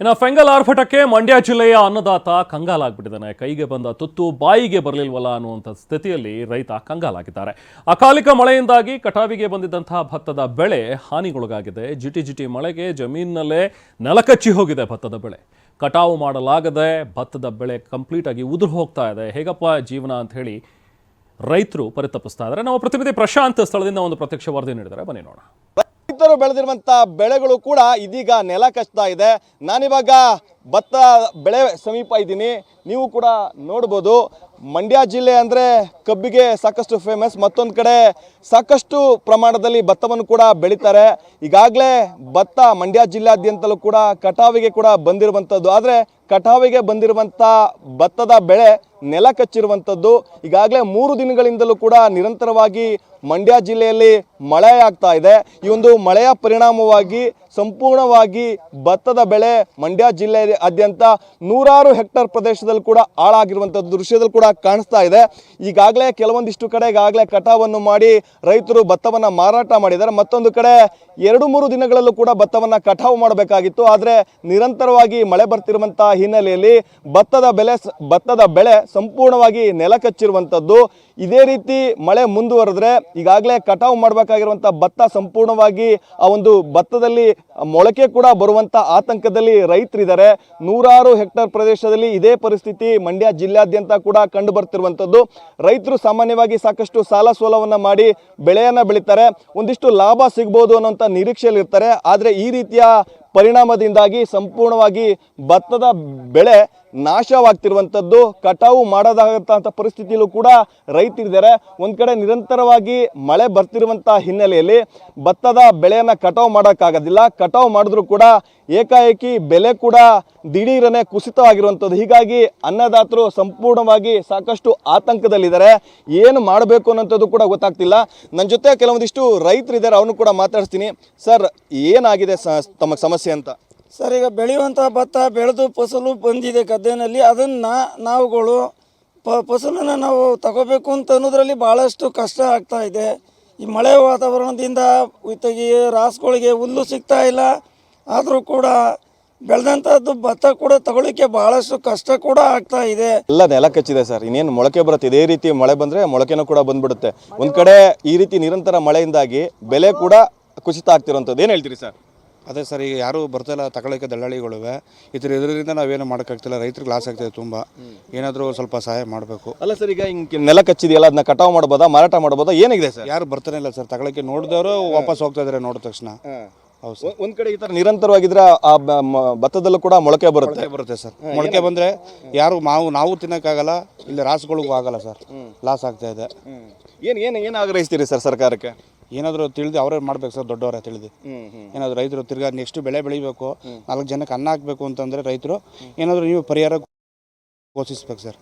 ಇನ್ನು ಫೆಂಗಲ್ ಆರ್ಭಟಕ್ಕೆ ಮಂಡ್ಯ ಜಿಲ್ಲೆಯ ಅನ್ನದಾತ ಕಂಗಾಲಾಗ್ಬಿಟ್ಟಿದ್ದಾನೆ ಕೈಗೆ ಬಂದ ತುತ್ತು ಬಾಯಿಗೆ ಬರಲಿಲ್ವಲ್ಲ ಅನ್ನುವಂಥ ಸ್ಥಿತಿಯಲ್ಲಿ ರೈತ ಕಂಗಾಲಾಗಿದ್ದಾರೆ. ಅಕಾಲಿಕ ಮಳೆಯಿಂದಾಗಿ ಕಟಾವಿಗೆ ಬಂದಿದ್ದಂತಹ ಭತ್ತದ ಬೆಳೆ ಹಾನಿಗೊಳಗಾಗಿದೆ. ಜಿಟಿ ಜಿಟಿ ಮಳೆಗೆ ಜಮೀನಿನಲ್ಲೇ ನೆಲಕಚ್ಚಿ ಹೋಗಿದೆ ಭತ್ತದ ಬೆಳೆ. ಕಟಾವು ಮಾಡಲಾಗದೆ ಭತ್ತದ ಬೆಳೆ ಕಂಪ್ಲೀಟ್ ಆಗಿ ಉದುರು ಹೋಗ್ತಾ ಇದೆ. ಹೇಗಪ್ಪ ಜೀವನ ಅಂತ ಹೇಳಿ ರೈತರು ಪರಿತಪಿಸ್ತಾ ಇದ್ದಾರೆ. ನಮ್ಮ ಪ್ರತಿನಿಧಿ ಪ್ರಶಾಂತ್ ಸ್ಥಳದಿಂದ ಒಂದು ಪ್ರತ್ಯಕ್ಷ ವರದಿ ನೀಡಿದ್ದಾರೆ. ಬನ್ನಿ ನೋಡೋಣ. ರೈತರು ಬೆಳೆದಿರುವಂತ ಬೆಳೆಗಳು ಕೂಡ ಇದೀಗ ನೆಲ ಕಚ್ತಾ ಇದೆ. ನಾನಿವಾಗ ಭತ್ತ ಬೆಳೆ ಸಮೀಪ ಇದ್ದೀನಿ. ನೀವು ಕೂಡ ನೋಡ್ಬೋದು. ಮಂಡ್ಯ ಜಿಲ್ಲೆ ಅಂದರೆ ಕಬ್ಬಿಗೆ ಸಾಕಷ್ಟು ಫೇಮಸ್ ಮತ್ತೊಂದು ಕಡೆ ಸಾಕಷ್ಟು ಪ್ರಮಾಣದಲ್ಲಿ ಭತ್ತವನ್ನು ಕೂಡ ಬೆಳೀತಾರೆ. ಈಗಾಗಲೇ ಭತ್ತ ಮಂಡ್ಯ ಜಿಲ್ಲಾದ್ಯಂತಲೂ ಕೂಡ ಕಟಾವಿಗೆ ಕೂಡ ಬಂದಿರುವಂಥದ್ದು. ಆದರೆ ಕಟಾವಿಗೆ ಬಂದಿರುವಂಥ ಭತ್ತದ ಬೆಳೆ ನೆಲ ಕಚ್ಚಿರುವಂಥದ್ದು ಈಗಾಗಲೇ ಮೂರು ದಿನಗಳಿಂದಲೂ ಕೂಡ ನಿರಂತರವಾಗಿ ಮಂಡ್ಯ ಜಿಲ್ಲೆಯಲ್ಲಿ ಮಳೆ ಆಗ್ತಾ ಇದೆ. ಈ ಒಂದು ಮಳೆಯ ಪರಿಣಾಮವಾಗಿ ಸಂಪೂರ್ಣವಾಗಿ ಭತ್ತದ ಬೆಳೆ ಮಂಡ್ಯ ಜಿಲ್ಲೆಯಾದ್ಯಂತ ನೂರಾರು ಹೆಕ್ಟರ್ ಪ್ರದೇಶದಲ್ಲಿ ಕೂಡ ಹಾಳಾಗಿರುವಂಥದ್ದು ದೃಶ್ಯದಲ್ಲಿ ಕೂಡ ಕಾಣಿಸ್ತಾ ಇದೆ. ಈಗಾಗಲೇ ಕೆಲವೊಂದಿಷ್ಟು ಕಡೆ ಈಗಾಗಲೇ ಕಟಾವನ್ನು ಮಾಡಿ ರೈತರು ಭತ್ತವನ್ನು ಮಾರಾಟ ಮಾಡಿದ್ದಾರೆ. ಮತ್ತೊಂದು ಕಡೆ ಎರಡು ಮೂರು ದಿನಗಳಲ್ಲೂ ಕೂಡ ಭತ್ತವನ್ನು ಕಟಾವು ಮಾಡಬೇಕಾಗಿತ್ತು. ಆದರೆ ನಿರಂತರವಾಗಿ ಮಳೆ ಬರ್ತಿರುವಂಥ ಹಿನ್ನೆಲೆಯಲ್ಲಿ ಭತ್ತದ ಬೆಲೆ ಭತ್ತದ ಬೆಳೆ ಸಂಪೂರ್ಣವಾಗಿ ನೆಲಕಚ್ಚಿರುವಂಥದ್ದು ಇದೇ ರೀತಿ ಮಳೆ ಮುಂದುವರೆದ್ರೆ ಈಗಾಗಲೇ ಕಟಾವು ಮಾಡಬೇಕಾಗಿರುವಂಥ ಭತ್ತ ಸಂಪೂರ್ಣವಾಗಿ ಆ ಒಂದು ಭತ್ತದಲ್ಲಿ ಮೊಳಕೆ ಕೂಡ ಬರುವಂಥ ಆತಂಕದಲ್ಲಿ ರೈತರಿದ್ದಾರೆ. ನೂರಾರು ಹೆಕ್ಟರ್ ಪ್ರದೇಶದಲ್ಲಿ ಇದೇ ಪರಿಸ್ಥಿತಿ ಮಂಡ್ಯ ಜಿಲ್ಲಾದ್ಯಂತ ಕೂಡ ಕಂಡು ಬರ್ತಿರುವಂಥದ್ದು ರೈತರು ಸಾಮಾನ್ಯವಾಗಿ ಸಾಕಷ್ಟು ಸಾಲ ಸೋಲವನ್ನು ಮಾಡಿ ಬೆಳೆಯನ್ನು ಬೆಳೀತಾರೆ. ಒಂದಿಷ್ಟು ಲಾಭ ಸಿಗ್ಬೋದು ಅನ್ನೋಂಥ ನಿರೀಕ್ಷೆಯಲ್ಲಿರ್ತಾರೆ. ಆದರೆ ಈ ರೀತಿಯ ಪರಿಣಾಮದಿಂದಾಗಿ ಸಂಪೂರ್ಣವಾಗಿ ಭತ್ತದ ಬೆಳೆ ನಾಶವಾಗ್ತಿರುವಂಥದ್ದು, ಕಟಾವು ಮಾಡದಾಗಂಥ ಪರಿಸ್ಥಿತಿಯಲ್ಲೂ ಕೂಡ ರೈತರಿದ್ದಾರೆ. ಒಂದು ಕಡೆ ನಿರಂತರವಾಗಿ ಮಳೆ ಬರ್ತಿರುವಂಥ ಹಿನ್ನೆಲೆಯಲ್ಲಿ ಭತ್ತದ ಬೆಳೆಯನ್ನು ಕಟಾವು ಮಾಡೋಕ್ಕಾಗೋದಿಲ್ಲ. ಕಟಾವು ಮಾಡಿದ್ರೂ ಕೂಡ ಏಕಾಏಕಿ ಬೆಲೆ ಕೂಡ ದಿಢೀರನೆ ಕುಸಿತವಾಗಿರುವಂಥದ್ದು. ಹೀಗಾಗಿ ಅನ್ನದಾತರು ಸಂಪೂರ್ಣವಾಗಿ ಸಾಕಷ್ಟು ಆತಂಕದಲ್ಲಿದ್ದಾರೆ. ಏನು ಮಾಡಬೇಕು ಅನ್ನೋಂಥದ್ದು ಕೂಡ ಗೊತ್ತಾಗ್ತಿಲ್ಲ. ನನ್ನ ಜೊತೆ ಕೆಲವೊಂದಿಷ್ಟು ರೈತರಿದ್ದಾರೆ ಅವನು ಕೂಡ ಮಾತಾಡ್ತೀನಿ ಸರ್, ಏನಾಗಿದೆ ಸ ತಮಗೆ ಸಮಸ್ಯೆ? ಅಂತ. ಸರ್, ಈಗ ಬೆಳೆಯುವಂಥ ಭತ್ತ, ಬೆಳೆದು ಫಸಲು ಬಂದಿದೆ ಗದ್ದೆನಲ್ಲಿ ಅದನ್ನು ನಾವುಗಳು ಪ, ಫಸಲನ್ನು ನಾವು ತಗೋಬೇಕು ಅಂತ ಅನ್ನೋದ್ರಲ್ಲಿ ಭಾಳಷ್ಟು ಕಷ್ಟ ಆಗ್ತಾ ಇದೆ. ಈ ಮಳೆ ವಾತಾವರಣದಿಂದ ಇತ್ತಾಗಿ ರಾಸುಗಳಿಗೆ ಹುಲ್ಲು ಸಿಗ್ತಾ ಇಲ್ಲ. ಆದರೂ ಕೂಡ ಬೆಳೆದಂಥದ್ದು ಭತ್ತ ಕೂಡ ತಗೊಳ್ಳಿಕ್ಕೆ ಭಾಳಷ್ಟು ಕಷ್ಟ ಕೂಡ ಆಗ್ತಾ ಇದೆ. ಎಲ್ಲ ನೆಲ ಕಚ್ಚಿದೆ ಸರ್. ಇನ್ನೇನು ಮೊಳಕೆ ಬರುತ್ತೆ. ಇದೇ ರೀತಿ ಮಳೆ ಬಂದರೆ ಮೊಳಕೆನೂ ಕೂಡ ಬಂದ್ಬಿಡುತ್ತೆ. ಒಂದು ಕಡೆ ಈ ರೀತಿ ನಿರಂತರ ಮಳೆಯಿಂದಾಗಿ ಬೆಲೆ ಕೂಡ ಕುಸಿತ ಆಗ್ತಿರೋಂಥದ್ದು ಏನು ಹೇಳ್ತೀರಿ ಸರ್? ಅದೇ ಸರ್ ಈಗ ಯಾರು ಬರ್ತಾ ಬರ್ತಾಯಿಲ್ಲ ತಗೊಳ್ಳೋಕೆ ದಳ್ಳಾಳಿಗಳಿವೆ ಥರ ಇದರಿಂದ ನಾವೇನು ಮಾಡೋಕ್ಕಾಗ್ತಿಲ್ಲ ರೈತರಿಗೆ ಲಾಸ್ ಆಗ್ತಿದೆ ತುಂಬ. ಏನಾದರೂ ಸ್ವಲ್ಪ ಸಹಾಯ ಮಾಡಬೇಕು. ಅಲ್ಲ ಸರ್ ಈಗ ಹಿಂಗೆ ನೆಲ ಕಚ್ಚಿದೆಯಲ್ಲ ಅದನ್ನ ಕಟಾವು ಮಾಡ್ಬೋದಾ ಮಾರಾಟ ಮಾಡ್ಬೋದಾ ಏನಿದೆ ಸರ್? ಯಾರು ಬರ್ತಾನೆ ಇಲ್ಲ ಸರ್ ತಗೊಳ್ಳೋಕೆ ನೋಡಿದವರು ವಾಪಸ್ ಹೋಗ್ತಾ ಇದ್ದಾರೆ ನೋಡಿದ ತಕ್ಷಣ. ಹೌದು ಸರ್. ಒಂದ್ ಕಡೆ ಈ ತರ ನಿರಂತರವಾಗಿದ್ರೆ ಆ ಬ- ಮ- ಭತ್ತದಲ್ಲೂ ಕೂಡ ಮೊಳಕೆ ಬರುತ್ತೆ. ಬರುತ್ತೆ ಸರ್. ಮೊಳಕೆ ಬಂದರೆ ಯಾರು ನಾವು ನಾವು ತಿನ್ನೋಕ್ಕಾಗಲ್ಲ ಇಲ್ಲಿ ರಾಸುಗಳಿಗೂ ಆಗಲ್ಲ ಸರ್. ಲಾಸ್ ಆಗ್ತಾ ಇದೆ. ಏನು ಏನು ಏನು ಆಗ್ರಹಿಸ್ತೀರಿ ಸರ್ ಸರ್ಕಾರಕ್ಕೆ? ಏನಾದರೂ ತಿಳಿದು ಅವರೇ ಮಾಡ್ಬೇಕು ಸರ್ ದೊಡ್ಡವರ ತಿಳಿದು. ಏನಾದರೂ ರೈತರು ತಿರ್ಗಾ ನೆಕ್ಸ್ಟ್ ಬೆಳೆ ಬೆಳಿಬೇಕು ನಾಲ್ಕು ಜನಕ್ಕೆ ಅನ್ನ ಹಾಕಬೇಕು ಅಂತಂದರೆ ರೈತರು ಏನಾದರೂ ನೀವು ಪರಿಹಾರ ಘೋಷಿಸ್ಬೇಕು ಸರ್.